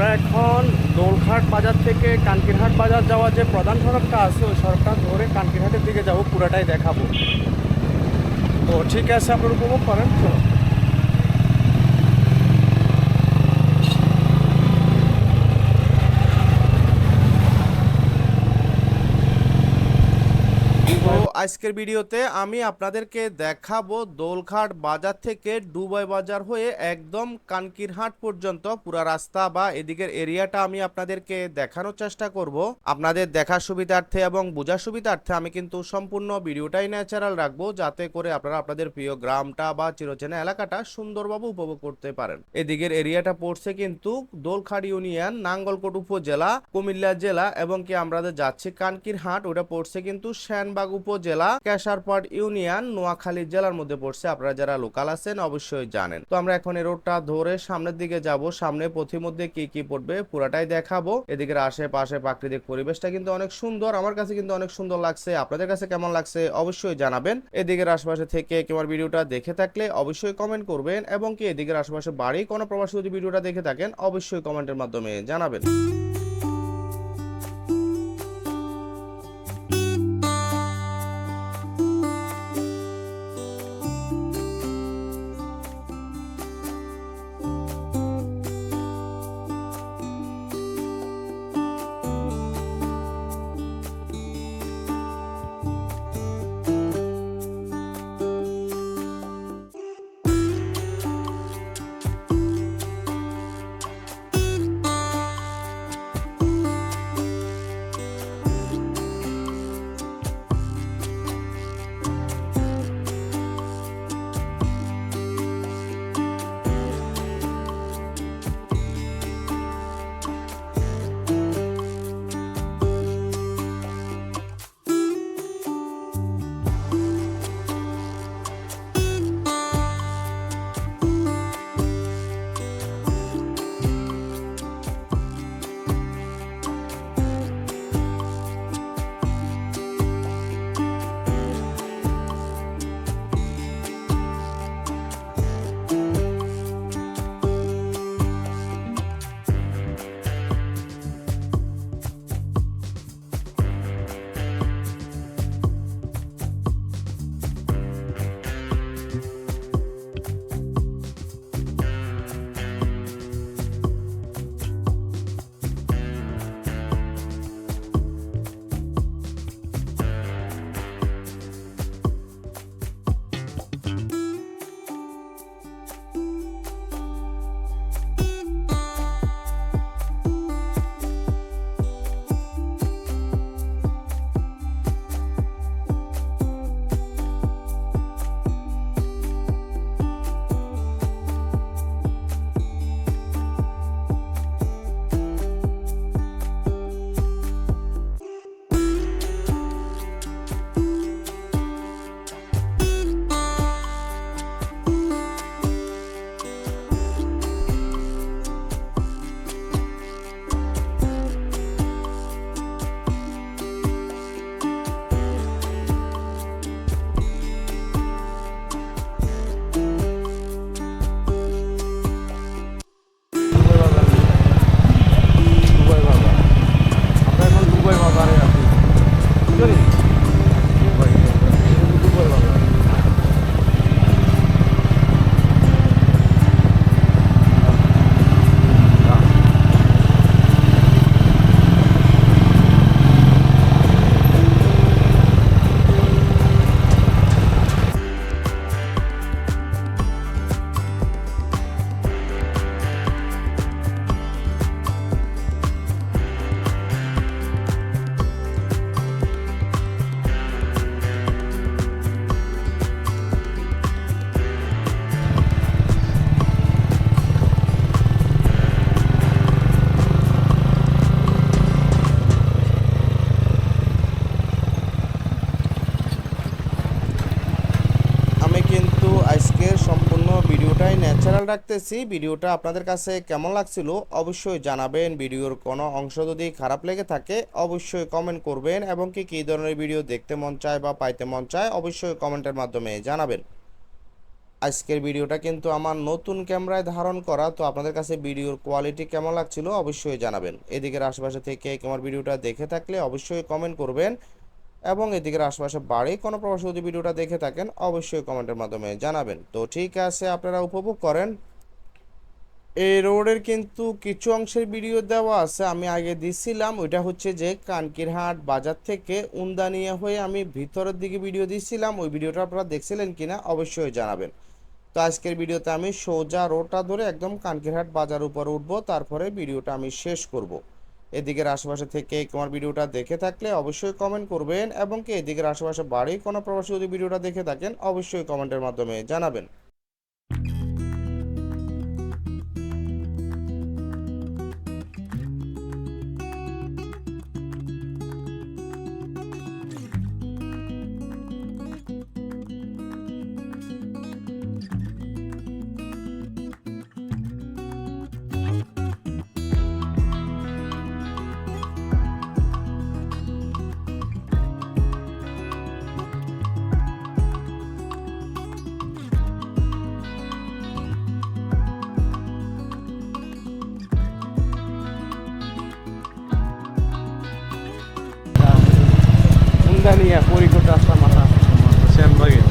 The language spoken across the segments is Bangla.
আমরা এখন দোলঘাট বাজার থেকে কানকিরহাট বাজার যাওয়ার যে প্রধান সড়কটা আছে, ওই সড়কটা ধরে কানকিরহাটের দিকে যাব, পুরাটাই দেখাবো। তো ঠিক আছে, আপনার উপভোগ করেন চলো তো আজকের ভিডিওতে আমি আপনাদেরকে দেখাবো দোলঘাট বাজার থেকে ডুবাই বাজার হয়ে একদম কানকিরহাট পর্যন্ত পুরা রাস্তা বা এদিকের এরিয়াটা আমি আপনাদেরকে দেখানোর চেষ্টা করব। আপনাদের দেখার সুবিধার্থে এবং বোঝার সুবিধার্থে আমি কিন্তু সম্পূর্ণ ভিডিওটাই ন্যাচারাল রাখব যাতে করে আপনারা আপনাদের প্রিয় গ্রামটা বা চিরচেনা এলাকাটা সুন্দরভাবে উপভোগ করতে পারেন। এদিকের এরিয়াটা পড়ছে কিন্তু দোলখাট ইউনিয়ন, নাঙ্গলকোট উপজেলা, কুমিল্লা জেলা এবং কি আমরা যাচ্ছি কানকিরহাট, ওটা পড়ছে কিন্তু শ্যানবাগ উপজেলা। কেশারপাট ইউনিয়ন নোয়াখালী জেলার মধ্যে পড়ছে। আপনারা যারা লোকাল আছেন, অবশ্যই জানেন। তো আমরা এখন এই রোডটা ধরে সামনের দিকে যাব। সামনে পথির মধ্যে কি কি পড়বে পুরাটাই দেখাবো। এদিকের আশেপাশে প্রাকৃতিক পরিবেশটা কিন্তু অনেক সুন্দর। আমার কাছে কিন্তু অনেক সুন্দর লাগছে। আপনাদের কাছে কেমন লাগছে অবশ্যই জানাবেন। এদিকের আশেপাশে থেকে কেমন ভিডিওটা দেখে থাকলে অবশ্যই কমেন্ট করবেন এবং কি এদিকের আশেপাশে বাড়ি কোনো প্রবাসী যদি ভিডিওটা দেখে থাকেন, অবশ্যই কমেন্টের মাধ্যমে জানাবেন। ন্যাচারাল রাখতেছি, ভিডিওটা আপনাদের কাছে কেমন লাগছিল অবশ্যই জানাবেন। ভিডিওর কোনো অংশ যদি খারাপ লেগে থাকে, অবশ্যই কমেন্ট করবেন এবং কি, কী ধরনের ভিডিও দেখতে মন চায় বা পাইতে মন চায়, অবশ্যই কমেন্টের মাধ্যমে জানাবেন। আজকের ভিডিওটা কিন্তু আমার নতুন ক্যামেরায় ধারণ করা, তো আপনাদের কাছে ভিডিওর কোয়ালিটি কেমন লাগছিল অবশ্যই জানাবেন। এদিকের আশেপাশে থেকে আমার ভিডিওটা দেখে থাকলে অবশ্যই কমেন্ট করবেন। এবং এদিকের আশেপাশে বাড়ি, কোনো প্রবাসী যদি ভিডিওটা দেখে থাকেন, অবশ্যই কমেন্টের মাধ্যমে জানাবেন। তো ঠিক আছে, আপনারা উপভোগ করেন। এই রোডের কিন্তু কিছু অংশের ভিডিও দেওয়া আছে, আমি আগে দিছিলাম। ওইটা হচ্ছে যে কানকিরহাট বাজার থেকে উন্দানিয়া হয়ে আমি ভিতরের দিকে ভিডিও দিছিলাম। ওই ভিডিওটা আপনারা দেখছিলেন কিনা অবশ্যই জানাবেন। তো আজকের ভিডিওতে আমি সোজা রোডটা ধরে একদম কানকিরহাট বাজার উপর উঠবো, তারপরে ভিডিওটা আমি শেষ করব। এদিকের আশেপাশে থেকে তোমার ভিডিওটা দেখে থাকলে অবশ্যই কমেন্ট করবেন এবং কি এদিকের আশেপাশে বাড়ি কোনো প্রবাসী যদি ভিডিওটা দেখে থাকেন, অবশ্যই কমেন্টের মাধ্যমে জানাবেন। উন্দানিয়া পরিকট রাস্তা মাথা শ্যামবাগে উন্দানিয়া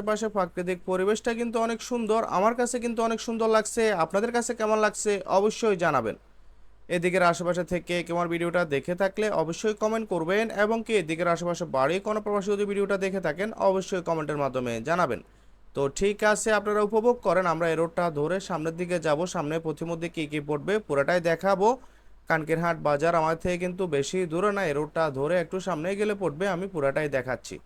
আশেপাশে প্রাকৃতিক পরিবেশটা কিন্তু অনেক সুন্দর। আমার কাছে কিন্তু অনেক সুন্দর লাগছে। আপনাদের কাছে কেমন লাগছে অবশ্যই জানাবেন। এদিকের আশেপাশে থেকে কেমন ভিডিওটা দেখে থাকলে অবশ্যই কমেন্ট করবেন এবং কি এদিকের আশেপাশে বাড়ি কোনো প্রবাসী যদি ভিডিওটা দেখে থাকেন, অবশ্যই কমেন্টের মাধ্যমে জানাবেন। তো ঠিক আছে, আপনারা উপভোগ করেন। আমরা এই রোডটা ধরে সামনের দিকে যাব। সামনে প্রতিমধ্যে কী কী পড়বে পুরোটাই দেখাবো। কানকিরহাট বাজার আমার থেকে কিন্তু বেশি দূরে না। এই রোডটা ধরে একটু সামনে গেলে পড়বে। আমি পুরাটাই দেখাচ্ছি।